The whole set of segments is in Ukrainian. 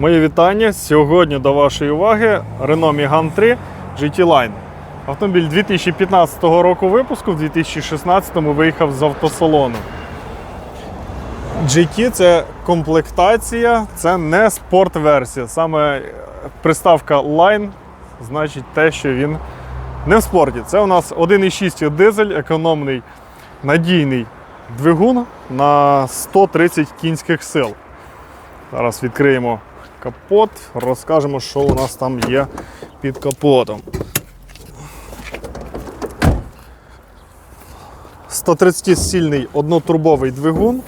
Мої вітання. Сьогодні до вашої уваги Renault Megane 3 GT Line. Автомобіль 2015 року випуску, в 2016 виїхав з автосалону. GT це комплектація, це не спорт-версія. Саме приставка Line значить те, що він не в спорті. Це у нас 1,6 дизель, економний, надійний двигун на 130 кінських сил. Зараз відкриємо капот, розкажемо, що у нас там є під капотом. 130-сильний однотурбовий двигун.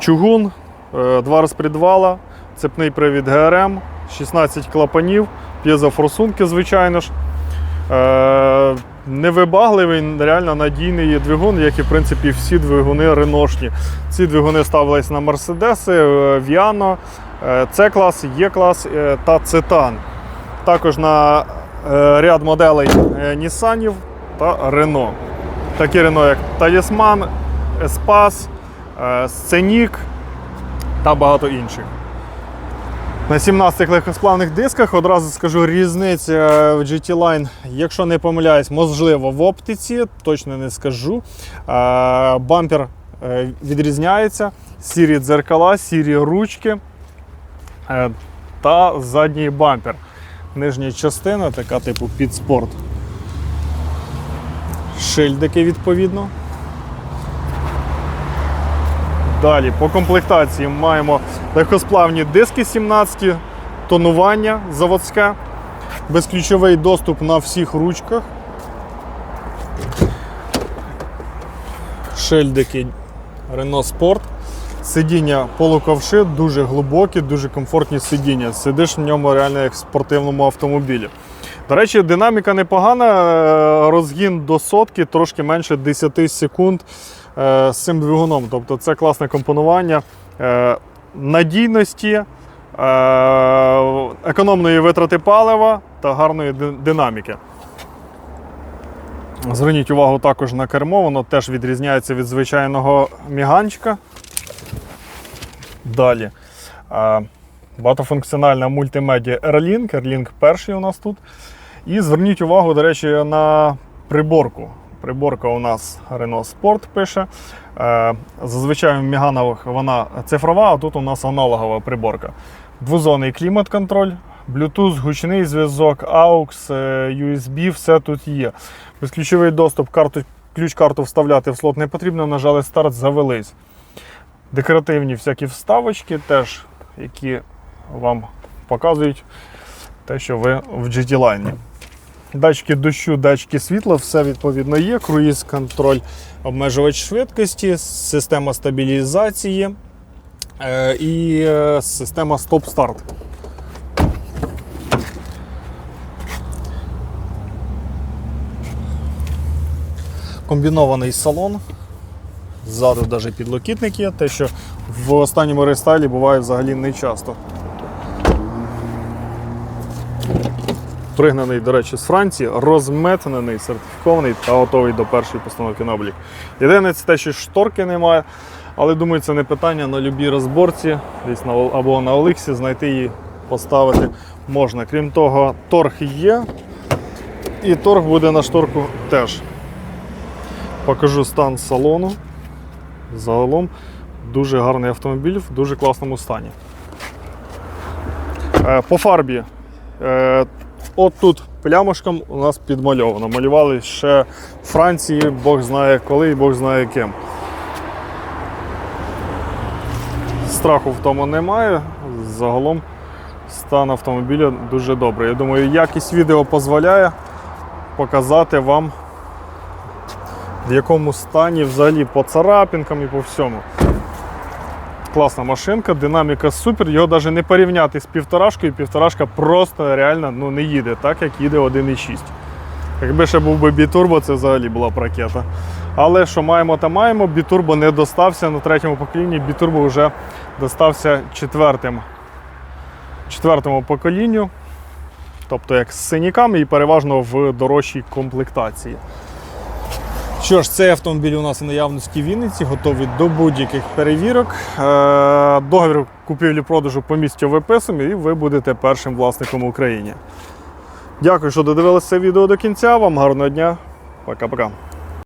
Чугун, е, два розпредвала, цепний привід ГРМ, 16 клапанів, п'єзофорсунки, звичайно ж. Е, Невибагливий, реально надійний двигун, як і в принципі всі двигуни реношні. Ці двигуни ставились на Мерседеси, е, Віано, С-клас, Є-клас е, та Цитан. Також на е, ряд моделей е, Нісанів та Рено. Такі Рено, як Талісман, Еспас, е, Сценік та багато інших. На 17 легкосплавних дисках одразу скажу різниця в GT Line, якщо не помиляюсь, можливо, в оптиці, точно не скажу. Е, Бампер е, відрізняється, сірі дзеркала, сірі ручки е, та задній бампер. Нижня частина, така типу під спорт. Шильдики відповідно. Далі по комплектації маємо легкосплавні диски 17, тонування заводське, безключовий доступ на всіх ручках. Шильдики Renault Sport. Сидіння полуковши, дуже глибокі, дуже комфортні сидіння. Сидиш в ньому реально як в спортивному автомобілі. До речі, динаміка непогана, е, розгін до сотки, трошки менше 10 секунд з цим двигуном. Тобто це класне компонування е, надійності, е, економної витрати палива та гарної динаміки. Зверніть увагу також на кермо, воно теж відрізняється від звичайного міганчика. Далі. е, Багатофункціональна мультимедіа Airlink. Airlink перший у нас тут. І зверніть увагу, до речі, на приборку. Приборка у нас Renault Sport пише. Е, Зазвичай в Міганових вона цифрова, а тут у нас аналогова приборка. Двозонний клімат-контроль, Bluetooth, гучний зв'язок, AUX, е, USB, все тут є. Безключовий доступ, карту, ключ-карту вставляти в слот не потрібно, нажали старт, завелись. Декоративні всякі вставочки, теж, які вам показують те, що ви в GT Line. Датчики дощу, датчики світла, все відповідно є. Круїз контроль, обмежувач швидкості, система стабілізації е, і е, система стоп-старт. Комбінований салон. Ззаду навіть підлокітник те, що в останньому рестайлі буває взагалі не часто. Пригнаний, до речі, з Франції, розметнений, сертифікований та готовий до першої постановки на облік. Єдине, це те, що шторки немає, але думаю, це не питання на любій розборці, десь на, або на Оликсі знайти її, поставити можна. Крім того, торг є, і торг буде на шторку теж. Покажу стан салону. Загалом дуже гарний автомобіль в дуже класному стані. Е, По фарбі. От тут плямочком у нас підмальовано. Малювали ще в Франції, Бог знає коли і Бог знає ким. Страху в тому немає. Загалом стан автомобіля дуже добрий. Я думаю, якість відео дозволяє показати вам в якому стані взагалі по царапінкам і по всьому. Класна машинка, динаміка супер, його навіть не порівняти з півторашкою, півторашка просто реально ну, не їде, так як їде 1.6. Якби ще був би бітурбо, це взагалі була б ракета. Але що маємо, та маємо, бітурбо не достався на третьому поколінні, бітурбо вже достався четвертим, четвертому поколінню. Тобто як з синяками і переважно в дорожчій комплектації. Що ж, цей автомобіль у нас у наявності в Вінниці, готовий до будь-яких перевірок. Е, Договір купівлі-продажу по місті виписуємо і ви будете першим власником в Україні. Дякую, що додивилися це відео до кінця. Вам гарного дня. Пока-пока.